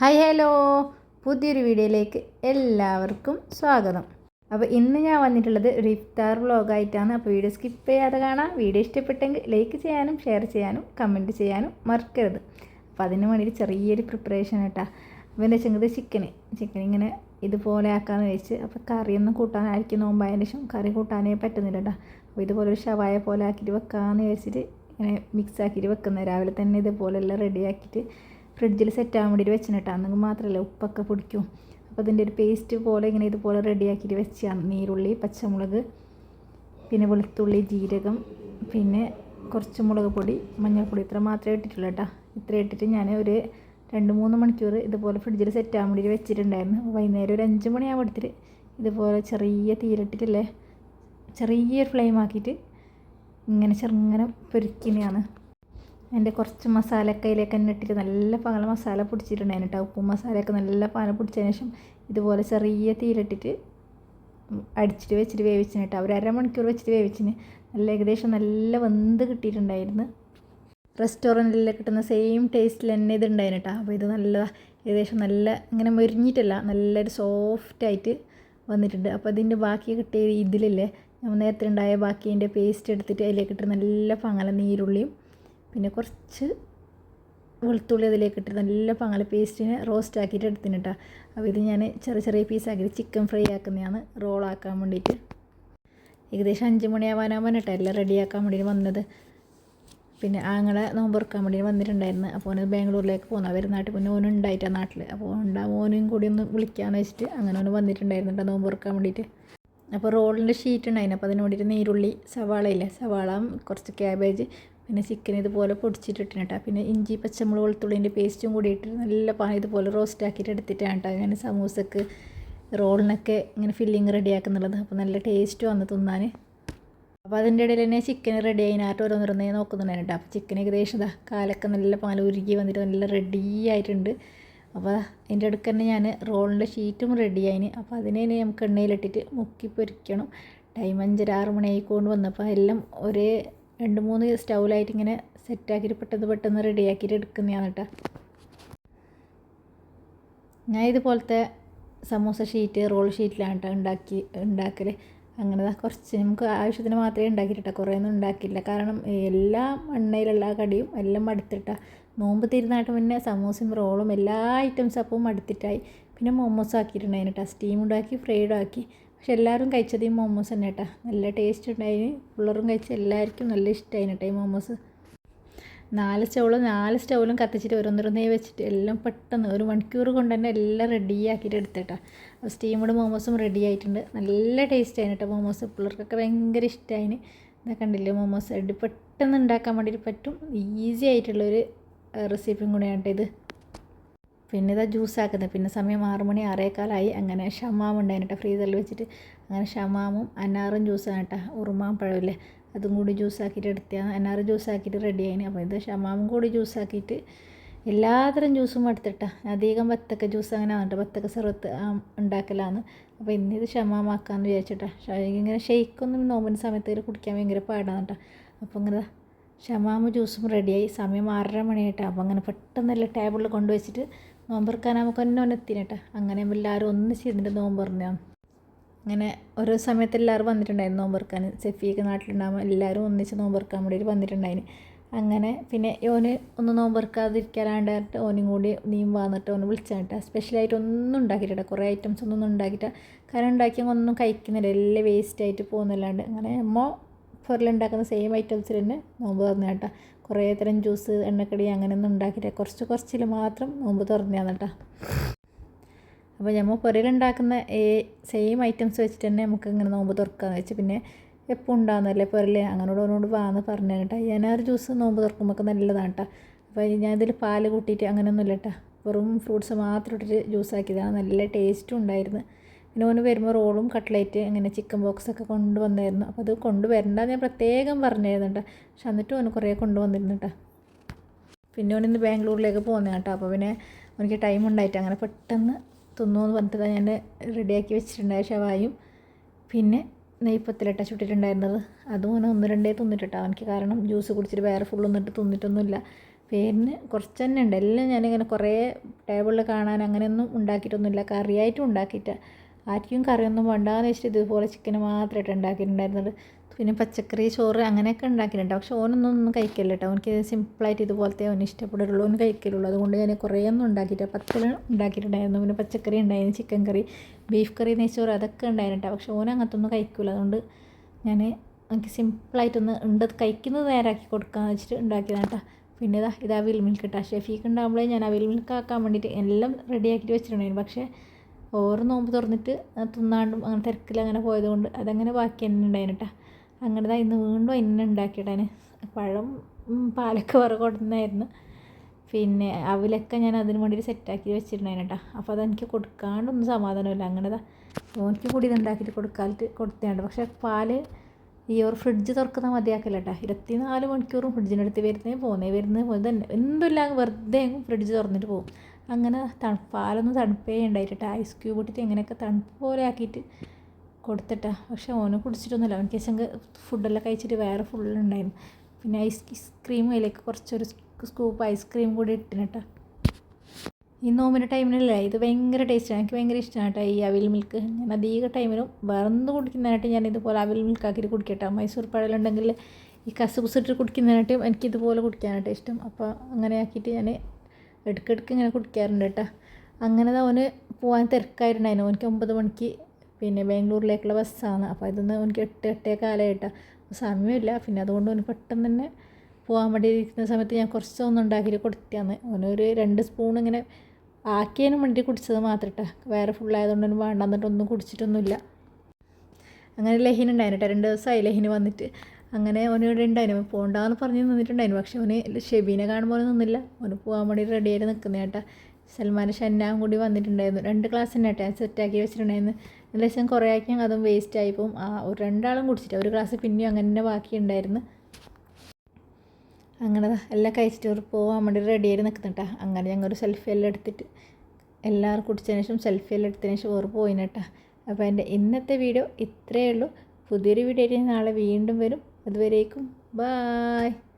Hi hello. പുതിയൊരു വീഡിയോയിലേക്ക് എല്ലാവർക്കും സ്വാഗതം. അപ്പോൾ ഇന്ന് ഞാൻ വന്നിട്ടുള്ളത് ഒരു ഇഫ്താർ വ്ളോഗായിട്ടാണ് അപ്പോൾ വീഡിയോ സ്കിപ്പ് ചെയ്യാതെ കാണാം. വീഡിയോ ഇഷ്ടപ്പെട്ടെങ്കിൽ ലൈക്ക് ചെയ്യാനും ഷെയർ ചെയ്യാനും കമന്റ് ചെയ്യാനും മറക്കരുത്. അപ്പോൾ അതിന് വേണ്ടിയിട്ട് ചെറിയൊരു പ്രിപ്പറേഷൻ കേട്ടോ അപ്പോൾ എന്താ വെച്ചെങ്കിൽ ചിക്കന് ചിക്കൻ ഇങ്ങനെ ഇതുപോലെ ആക്കാമെന്ന് വെച്ച് അപ്പോൾ കറിയൊന്നും കൂട്ടാനായിരിക്കും നോമ്പായതിന് ശേഷം കറി കൂട്ടാനേ പറ്റുന്നില്ല കേട്ടോ അപ്പോൾ ഇതുപോലെ ഒരു ഷവായ പോലെ ആക്കിയിട്ട് വെക്കാമെന്ന് വെച്ചിട്ട് ഇങ്ങനെ മിക്സ് ആക്കിയിട്ട് വെക്കുന്നത് രാവിലെ തന്നെ ഇതുപോലെ എല്ലാം റെഡിയാക്കിയിട്ട് ഫ്രിഡ്ജിൽ സെറ്റ് ആകാൻ വേണ്ടിയിട്ട് വെച്ചിട്ടാ അന്നെങ്കിൽ മാത്രമല്ല ഉപ്പൊക്കെ പിടിക്കും. അപ്പോൾ അതിന്റെ ഒരു പേസ്റ്റ് പോലെ ഇങ്ങനെ ഇതുപോലെ റെഡിയാക്കിയിട്ട് വെച്ചാണ് നീരുള്ളി പച്ചമുളക് പിന്നെ വെളുത്തുള്ളി ജീരകം പിന്നെ കുറച്ച് മുളക് പൊടി മഞ്ഞൾപ്പൊടി ഇത്ര മാത്രമേ ഇട്ടിട്ടുള്ളൂ കേട്ടോ. ഇത്ര ഇട്ടിട്ട് ഞാൻ ഒരു രണ്ട് മൂന്ന് മണിക്കൂർ ഇതുപോലെ ഫ്രിഡ്ജിൽ സെറ്റ് ആകാൻ വേണ്ടിയിട്ട് വെച്ചിട്ടുണ്ടായിരുന്നു. വൈകുന്നേരം ഒരു അഞ്ച് മണിയാകുമ്പോൾ എടുത്തിട്ട് ഇതുപോലെ ചെറിയ തീരിട്ടിട്ടില്ലേ ചെറിയൊരു ഫ്ലെയിം ആക്കിയിട്ട് ഇങ്ങനെ ചെറുങ്ങനെ പൊരിക്കുന്നതാണ്. എന്റെ കുറച്ച് മസാലയൊക്കെ അതിലേക്ക് തന്നെ ഇട്ടിട്ട് നല്ല പാല മസാല പൊടിച്ചിട്ടുണ്ടായിരുന്നു കേട്ടോ ഉപ്പും മസാലയൊക്കെ നല്ല പാല പൊടിച്ചതിന് ശേഷം ഇതുപോലെ ചെറിയ തീയിലിട്ടിട്ട് അടിച്ചിട്ട് വെച്ചിട്ട് വേവിച്ചിന് കേട്ടോ ഒരു അരമണിക്കൂർ വെച്ചിട്ട് വേവിച്ചിന്. നല്ല ഏകദേശം നല്ല വെന്ത് കിട്ടിയിട്ടുണ്ടായിരുന്നു. റെസ്റ്റോറന്റിൽ കിട്ടുന്ന സെയിം ടേസ്റ്റിൽ തന്നെ ഇത് ഉണ്ടായിരുന്നു കേട്ടോ അപ്പോൾ ഇത് നല്ല ഏകദേശം നല്ല ഇങ്ങനെ മൊരിഞ്ഞിട്ടല്ല നല്ലൊരു സോഫ്റ്റായിട്ട് വന്നിട്ടുണ്ട്. അപ്പോൾ അതിന്റെ ബാക്കി കിട്ടിയ ഇതിലില്ലേ നേരത്തെ ഉണ്ടായ ബാക്കി അതിന്റെ പേസ്റ്റ് എടുത്തിട്ട് അതിലേക്ക് ഇട്ട് നല്ല പങ്ങല നീരുള്ളിയും പിന്നെ കുറച്ച് വെളുത്തുള്ളി അതിലേക്ക് ഇട്ടിട്ട് നല്ല പങ്ങല പേസ്റ്റിനെ റോസ്റ്റ് ആക്കിയിട്ട് എടുത്തിന് കേട്ടോ അപ്പോൾ ഇത് ഞാൻ ചെറിയ ചെറിയ പീസാക്കിയിട്ട് ചിക്കൻ ഫ്രൈ ആക്കുന്നതാണ്. റോളാക്കാൻ വേണ്ടിയിട്ട്. ഏകദേശം അഞ്ച് മണിയാവാനാവാൻ കേട്ടോ എല്ലാം റെഡിയാക്കാൻ വേണ്ടിയിട്ട് വന്നത്. പിന്നെ ആങ്ങളെ നോമ്പുറക്കാൻ വേണ്ടി വന്നിട്ടുണ്ടായിരുന്നു. അപ്പോൾ ഓന് ബാംഗ്ലൂരിലേക്ക് പോകുന്നു. നാട്ടിൽ പിന്നെ ഓനും ഉണ്ടായിട്ടാണ് നാട്ടിൽ അപ്പോൾ ഉണ്ടാ ഓനും കൂടി ഒന്ന് വിളിക്കാമെന്ന് വെച്ചിട്ട് അങ്ങനെ ഓന് വന്നിട്ടുണ്ടായിരുന്നു കേട്ടോ നോമ്പുറക്കാൻ വേണ്ടിയിട്ട്. അപ്പോൾ റോളിന്റെ ഷീറ്റ് ഉണ്ടായിരുന്നു. അപ്പോൾ അതിന് വേണ്ടിയിട്ട് നീരുള്ളി സവാള ഇല്ലേ? സവാള കുറച്ച് ക്യാബേജ് പിന്നെ ചിക്കൻ ഇതുപോലെ പൊടിച്ചിട്ടിട്ടുണ്ട് കേട്ടോ പിന്നെ ഇഞ്ചി പച്ചമുളക് വെളുത്തുള്ളിന്റെ പേസ്റ്റും കൂടി ഇട്ട് നല്ല പാ ഇതുപോലെ റോസ്റ്റ് ആക്കിയിട്ട് എടുത്തിട്ടാണ് കേട്ടോ അങ്ങനെ സമൂസക്ക് റോളിനൊക്കെ ഇങ്ങനെ ഫില്ലിങ് റെഡി ആക്കുന്നുള്ളത്. അപ്പോൾ നല്ല ടേസ്റ്റ് വന്ന് തിന്നാൻ അപ്പോൾ അതിന്റെ ഇടയിൽ തന്നെ ചിക്കൻ റെഡി ആയിട്ട് ഓരോന്നോരോന്നേ നോക്കുന്നുണ്ടായിരുന്നു കേട്ടോ അപ്പോൾ ചിക്കൻ ഏകദേശം ഇതാ കാലൊക്കെ നല്ല പാൽ ഉരുകി വന്നിട്ട് നല്ല റെഡി ആയിട്ടുണ്ട്. അപ്പോൾ അതിന്റെ അടുക്ക് തന്നെ ഞാൻ റോളിന്റെ ഷീറ്റും റെഡി ആയിന്. അപ്പോൾ അതിനെ നമുക്ക് എണ്ണയിലിട്ടിട്ട് മുക്കി പൊരിക്കണം. ടൈം അഞ്ചര ആറ് മണിയായി കൊണ്ട് വന്നപ്പോൾ എല്ലാം ഒരേ രണ്ട് മൂന്ന് സ്റ്റൗവിലായിട്ട് ഇങ്ങനെ സെറ്റാക്കിയിട്ട് പെട്ടെന്ന് പെട്ടെന്ന് റെഡിയാക്കിയിട്ട് എടുക്കുന്നതാണ് കേട്ടോ. ഞാൻ ഇതുപോലത്തെ സമൂസ ഷീറ്റ് റോൾ ഷീറ്റിലാണ് കേട്ടോ ഉണ്ടാക്കി ഉണ്ടാക്കൽ അങ്ങനെ കുറച്ച് നമുക്ക് ആവശ്യത്തിന് മാത്രമേ ഉണ്ടാക്കിയിട്ടാ കുറേ ഒന്നും ഉണ്ടാക്കില്ല കാരണം എല്ലാ എണ്ണയിലുള്ള കടിയും എല്ലാം മടുത്തിട്ട. നോമ്പ് തിരുന്നായിട്ട് മുന്നേ സമൂസയും റോളും എല്ലാ ഐറ്റംസ് അപ്പം മടുത്തിട്ടായി. പിന്നെ മോമോസ് ആക്കിയിട്ടുണ്ടായിരുന്നു കേട്ടോ. സ്റ്റീം ഉണ്ടാക്കി ഫ്രൈഡ് ആക്കി. പക്ഷെ എല്ലാവരും കഴിച്ചത് ഈ മോമോസ് തന്നെ കേട്ടോ. നല്ല ടേസ്റ്റ് ഉണ്ടായിന് പിള്ളേരും കഴിച്ച എല്ലാവർക്കും നല്ല ഇഷ്ടമായിന് കേട്ടോ ഈ മോമോസ്. നാല് സ്റ്റൗളും നാല് സ്റ്റൗളും കത്തിച്ചിട്ട് ഓരോന്നോരോന്നേ വെച്ചിട്ട് എല്ലാം പെട്ടെന്ന് ഒരു മണിക്കൂർ കൊണ്ട് തന്നെ എല്ലാം റെഡിയാക്കിയിട്ട് എടുത്തേട്ടാ അപ്പോൾ സ്റ്റീമഡ് മോമോസും റെഡി ആയിട്ടുണ്ട്. നല്ല ടേസ്റ്റ് ആയിന് കേട്ടോ മോമോസ് പിള്ളേർക്കൊക്കെ ഭയങ്കര ഇഷ്ടമായിന് ഇതാ കണ്ടില്ലേ മോമോസ് റെഡി പെട്ടെന്ന് ഉണ്ടാക്കാൻ വേണ്ടിയിട്ട് പറ്റും. ഈസി ആയിട്ടുള്ളൊരു റെസിപ്പിയും കൂടെയാണ് കേട്ടോ ഇത്. പിന്നെ ഇതാ ജ്യൂസ് ആക്കുന്നത് പിന്നെ സമയം ആറു മണി ആറേക്കാലായി അങ്ങനെ ഷമാം ഉണ്ടായിരുന്നു കേട്ടോ ഫ്രീസറിൽ വെച്ചിട്ട്. അങ്ങനെ ഷമാമും അനാറും ജ്യൂസാണ് കേട്ടോ. ഉറുമാൻ പഴമില്ലേ. അതും കൂടി ജ്യൂസാക്കിയിട്ട് എടുത്തിയാണ് അനാറ് ജ്യൂസാക്കിയിട്ട് റെഡി ആയിന്. അപ്പോൾ ഇത് ഷമാമും കൂടി ജ്യൂസാക്കിയിട്ട് എല്ലാത്തരം ജ്യൂസും എടുത്തിട്ടാ. അധികം വത്തക്ക ജ്യൂസ് അങ്ങനെ ആകട്ടെ വത്തക്ക സിറത്ത് ഉണ്ടാക്കലാണ് അപ്പോൾ ഇന്നിത് ഷമാമാക്കാമെന്ന് വിചാരിച്ചിട്ടാ. ഇങ്ങനെ ഷെയ്ക്കൊന്നും നോമ്പിന്റെ സമയത്ത് കുടിക്കാൻ ഭയങ്കര പാടാണ് കേട്ടോ. അപ്പോൾ ഇങ്ങനെ ഷമാമ ജ്യൂസും റെഡിയായി സമയം ആറര മണിയായിട്ടാണ് അപ്പോൾ അങ്ങനെ പെട്ടെന്നല്ല ടേബിളിൽ കൊണ്ടുവച്ചിട്ട് നോമ്പെറുക്കാൻ നമുക്ക് തന്നെ ഒന്നെത്തിനേട്ടാ. അങ്ങനെ എല്ലാവരും ഒന്നിച്ച് ഇരുന്നിട്ട് നോമ്പ് അങ്ങനെ ഓരോ സമയത്ത് എല്ലാവരും വന്നിട്ടുണ്ടായിരുന്നു നോമ്പറക്കാൻ സെഫിയൊക്കെ നാട്ടിലുണ്ടാകുമ്പോൾ എല്ലാവരും ഒന്നിച്ച് നോമ്പറക്കാൻ വേണ്ടിയിട്ട് വന്നിട്ടുണ്ടായിന്. അങ്ങനെ പിന്നെ ഓന് ഒന്ന് നോമ്പറക്കാതിരിക്കാനാണ്ടായിട്ട് ഓനും കൂടി നീം വന്നിട്ട് ഓന് വിളിച്ചാട്ട. സ്പെഷ്യലായിട്ട് ഒന്നും ഉണ്ടാക്കിയിട്ടാ കുറേ ഐറ്റംസ് ഒന്നും ഉണ്ടാക്കിയിട്ട കാരണം ഉണ്ടാക്കിയാൽ ഒന്നും കഴിക്കുന്നില്ല. എല്ലാം വേസ്റ്റ് ആയിട്ട് പോകുന്നില്ലാണ്ട്. അങ്ങനെ അമ്മ പൊരലുണ്ടാക്കുന്ന സെയിം ഐറ്റംസിൽ തന്നെ നോമ്പ് തുറന്നു കേട്ടോ. കുറേ തരം ജ്യൂസ് എണ്ണക്കടി അങ്ങനെയൊന്നും ഉണ്ടാക്കിയിട്ട് കുറച്ച് കുറച്ചിൽ മാത്രം നോമ്പ് തുറന്നതാണ് കേട്ടോ. അപ്പോൾ നമ്മൾ പുരയിലുണ്ടാക്കുന്ന സെയിം ഐറ്റംസ് വെച്ചിട്ട് തന്നെ നമുക്ക് ഇങ്ങനെ നോമ്പ് തുറക്കാന്ന് വെച്ച് പിന്നെ എപ്പോൾ ഉണ്ടാകുന്നല്ലേ അങ്ങനെ അങ്ങനോട് അവനോട് വാന്ന് പറഞ്ഞു കേട്ടോ. ഞാനൊരു ജ്യൂസ് നോമ്പ് തുറക്കുമ്പോൾ നല്ലതാണ് കേട്ടോ. അപ്പോൾ ഞാനിതിൽ പാൽ കൂട്ടിയിട്ട് അങ്ങനെയൊന്നുമില്ല കേട്ടോ. വെറും ഫ്രൂട്ട്സ് മാത്രം ഇട്ടിട്ട് ജ്യൂസ് ആക്കിയതാണ്. നല്ല ടേസ്റ്റും ഉണ്ടായിരുന്നു. പിന്നെ ഓന് വരുമ്പോൾ റോളും കട്ട്ലേറ്റ് അങ്ങനെ ചിക്കൻ ബോക്സൊക്കെ കൊണ്ടുവന്നായിരുന്നു. അപ്പോൾ അത് കൊണ്ടുവരണ്ട ഞാൻ പ്രത്യേകം പറഞ്ഞിരുന്നു കേട്ടോ പക്ഷെ എന്നിട്ടും ഓന് കുറേ കൊണ്ടുവന്നിരുന്നു കേട്ടോ പിന്നെ ഓനിന്ന് ബാംഗ്ലൂരിലേക്ക് പോകുന്നത് കേട്ടോ അപ്പോൾ പിന്നെ എനിക്ക് ടൈം ഉണ്ടായിട്ട് അങ്ങനെ പെട്ടെന്ന് തിന്നുമെന്ന് പറഞ്ഞിട്ട് ഞാൻ റെഡിയാക്കി വെച്ചിട്ടുണ്ടായ ഷവായും പിന്നെ നെയ്പ്പത്തിലിട്ട ചുട്ടിട്ടുണ്ടായിരുന്നത്. അതും ഓനെ ഒന്ന് രണ്ടേ തിന്നിട്ടിട്ടാ. എനിക്ക് കാരണം ജ്യൂസ് കുടിച്ചിട്ട് വേറെ ഫുള്ളൊന്നും ഇട്ട് തിന്നിട്ടൊന്നുമില്ല. പേരിന് കുറച്ച് തന്നെ ഉണ്ട് എല്ലാം ഞാനിങ്ങനെ കുറേ ടേബിളിൽ കാണാൻ അങ്ങനെയൊന്നും ഉണ്ടാക്കിയിട്ടൊന്നുമില്ല. കറിയായിട്ടും ഉണ്ടാക്കിയിട്ട്. ആർക്കും കറിയൊന്നും വേണ്ടാന്ന് വെച്ചിട്ട് ഇതുപോലെ ചിക്കൻ മാത്രമായിട്ട് ഉണ്ടാക്കിയിട്ടുണ്ടായിരുന്നത് പിന്നെ പച്ചക്കറി ചോറ് അങ്ങനെയൊക്കെ ഉണ്ടാക്കിയിട്ടുണ്ട്. പക്ഷെ ഓനൊന്നും ഒന്നും കഴിക്കില്ല കേട്ടോ. അവനക്ക് സിമ്പിളായിട്ട് ഇതുപോലത്തെ അവന് ഇഷ്ടപ്പെടുള്ളൂ. അവന് കഴിക്കലുള്ളൂ. അതുകൊണ്ട് ഞാൻ കുറേ ഒന്നും ഉണ്ടാക്കിയിട്ട് പത്തിൽ ഉണ്ടാക്കിയിട്ടുണ്ടായിരുന്നു. പിന്നെ പച്ചക്കറി ഉണ്ടായിരുന്നു. ചിക്കൻ കറി ബീഫ് കറി നെയ്ച്ചോറ് അതൊക്കെ ഉണ്ടായിരുന്നു പക്ഷെ ഓൻ അങ്ങനത്തെ ഒന്നും കഴിക്കില്ല അതുകൊണ്ട് ഞാൻ എനിക്ക് സിമ്പിളായിട്ടൊന്ന് ഉണ്ട്. കഴിക്കുന്നത് നേരാക്കി കൊടുക്കാമെന്ന് വെച്ചിട്ട് ഉണ്ടാക്കിയതാണ് കേട്ടോ. പിന്നെ ഇതാ ഇത് അവിൽ മിൽക്ക് കേട്ടോ ഷെഫീക്ക് ഉണ്ടാകുമ്പോഴേ ഞാൻ അവിൽ മിൽക്ക് ആക്കാൻ വേണ്ടിയിട്ട് എല്ലാം റെഡിയാക്കിയിട്ട് വെച്ചിട്ടുണ്ടായിരുന്നു. പക്ഷേ ഓരോ നോമ്പ് തുറന്നിട്ട് തിന്നാണ്ടും അങ്ങനെ തിരക്കിൽ അങ്ങനെ പോയതുകൊണ്ട് അതങ്ങനെ ബാക്കി തന്നെ ഉണ്ടായിരുന്നു കേട്ടോ അങ്ങനെ ഇന്ന് വീണ്ടും എന്നെ ഉണ്ടാക്കിയിട്ടാണ് പഴം പാലൊക്കെ വേറെ കൊടുന്നായിരുന്നു പിന്നെ അവിലൊക്കെ ഞാൻ അതിന് വേണ്ടിയിട്ട് സെറ്റാക്കി വെച്ചിട്ടുണ്ടായിരുന്നു കേട്ടോ അപ്പോൾ അതെനിക്ക് കൊടുക്കാണ്ടൊന്നും സമാധാനമില്ല. അങ്ങനെ നോക്കി ഓനിക്ക് കൂടി ഇതുണ്ടാക്കിയിട്ട് കൊടുക്കാലിട്ട് കൊടുത്തേണ്ട പക്ഷേ പാൽ ഈ ഒരു ഫ്രിഡ്ജ് തുറക്കുന്ന മതിയാക്കില്ല കേട്ടോ ഇരുപത്തിനാല് മണിക്കൂറും ഫ്രിഡ്ജിനടുത്ത് വരുന്നേ പോകുന്നേ. വരുന്നേ പോകുന്നത് തന്നെ എന്തില്ല വെറുതെ ഫ്രിഡ്ജ് തുറന്നിട്ട് പോകും. അങ്ങനെ തണുപ്പാലൊന്നും തണുപ്പേ ഉണ്ടായിട്ടാ ഐസ് ക്യൂബ് ഇട്ടിട്ട് എങ്ങനെയൊക്കെ തണുപ്പ് പോലെ ആക്കിയിട്ട് കൊടുത്തിട്ടാ. പക്ഷെ ഓന് കുടിച്ചിട്ടൊന്നുമില്ല. അവൻ വെച്ചെങ്കിൽ ഫുഡെല്ലാം കഴിച്ചിട്ട് വേറെ ഫുള്ളുണ്ടായിരുന്നു പിന്നെ ഐസ് ക്രീം അതിലേക്ക് കുറച്ചൊരു സ്കൂപ്പ് ഐസ്ക്രീം കൂടി ഇട്ടിന് ഈ നോമ്പിന്റെ ടൈമിനല്ലേ ഇത് ഭയങ്കര ടേസ്റ്റാണ് എനിക്ക് ഭയങ്കര ഇഷ്ടമാണ് കേട്ടോ ഈ അവിൽ മിൽക്ക് ഞാൻ അധിക ടൈമിലും വേറൊന്ന് കുടിക്കുന്നതിനായിട്ട് ഞാൻ ഇതുപോലെ അവിൽ മിൽക്ക് ആക്കിയിട്ട് കുടിക്കട്ടോ. മൈസൂർ പഴലുണ്ടെങ്കിൽ ഈ കസുപുസിട്ട് കുടിക്കുന്നതിനായിട്ടും എനിക്ക് ഇതുപോലെ കുടിക്കാനായിട്ട് ഇഷ്ടം. അപ്പോൾ അങ്ങനെ ആക്കിയിട്ട് ഞാൻ ഇടയ്ക്കിടയ്ക്ക് ഇങ്ങനെ കുടിക്കാറുണ്ട് കേട്ടോ. അങ്ങനെ അവന് പോകാൻ തിരക്കായിട്ടുണ്ടായിരുന്നു. എനിക്ക് ഒമ്പത് മണിക്ക് പിന്നെ ബാംഗ്ലൂരിലേക്കുള്ള ബസ്സാണ്. അപ്പോൾ ഇതൊന്ന് എനിക്ക് എട്ട് എട്ടേ കാലമായിട്ടാണ് സമയമില്ല. പിന്നെ അതുകൊണ്ട് അവന് പെട്ടെന്ന് തന്നെ പോകാൻ വേണ്ടിയിരിക്കുന്ന സമയത്ത് ഞാൻ കുറച്ചൊന്നും ഉണ്ടാക്കിയിട്ട് കൊടുത്തതാണ് അവനൊരു രണ്ട് സ്പൂൺ ഇങ്ങനെ ആക്കിയതിന് വേണ്ടി കുടിച്ചത് മാത്രം കേട്ടോ. വേറെ ഫുള്ളായതുകൊണ്ട് അവന് വേണ്ടെന്നിട്ടൊന്നും കുടിച്ചിട്ടൊന്നുമില്ല. അങ്ങനെ ലഹീൻ ഉണ്ടായിരുന്നു കേട്ടോ. രണ്ട് ദിവസമായി ലഹിന് വന്നിട്ട്. അങ്ങനെ ഓന് ഇവിടെ ഉണ്ടായിരുന്നു പോകണ്ടെന്ന് പറഞ്ഞ് നിന്നിട്ടുണ്ടായിരുന്നു പക്ഷെ ഓന് ഷെബീനെ കാണുമ്പോൾ നിന്നില്ല. ഓന് പോകാൻ വേണ്ടി റെഡി ആയിട്ട് നിൽക്കുന്ന കേട്ടാ. സൽമാൻ ഷന്നാം കൂടി വന്നിട്ടുണ്ടായിരുന്നു. രണ്ട് ക്ലാസ് തന്നെ കേട്ടോ. സെറ്റാക്കി വെച്ചിട്ടുണ്ടായിരുന്നു. വെച്ചാൽ കുറേ ആക്കി അതും വേസ്റ്റ് ആയിപ്പോവും ആ ഒരു രണ്ടാളും കുടിച്ചിട്ട് ഒരു ക്ലാസ് പിന്നെയും അങ്ങനെ തന്നെ ബാക്കി ഉണ്ടായിരുന്നു. അങ്ങനെ എല്ലാം കഴിച്ചിട്ട് ഒരു പോകാൻ വേണ്ടി റെഡി ആയിട്ട് നിൽക്കുന്നുട്ടാ അങ്ങനെ ഞങ്ങൾ ഒരു സെൽഫി എല്ലാം എടുത്തിട്ട് എല്ലാവരും കുടിച്ചതിന് ശേഷം സെൽഫി എല്ലാം എടുത്തതിന് ശേഷം ഓർ പോയിനട്ടാ അപ്പോൾ എന്റെ ഇന്നത്തെ വീഡിയോ ഇത്രയേ ഉള്ളൂ. പുതിയൊരു വീഡിയോ നാളെ വീണ്ടും വരും. അതുവരേക്കും. ബായ്.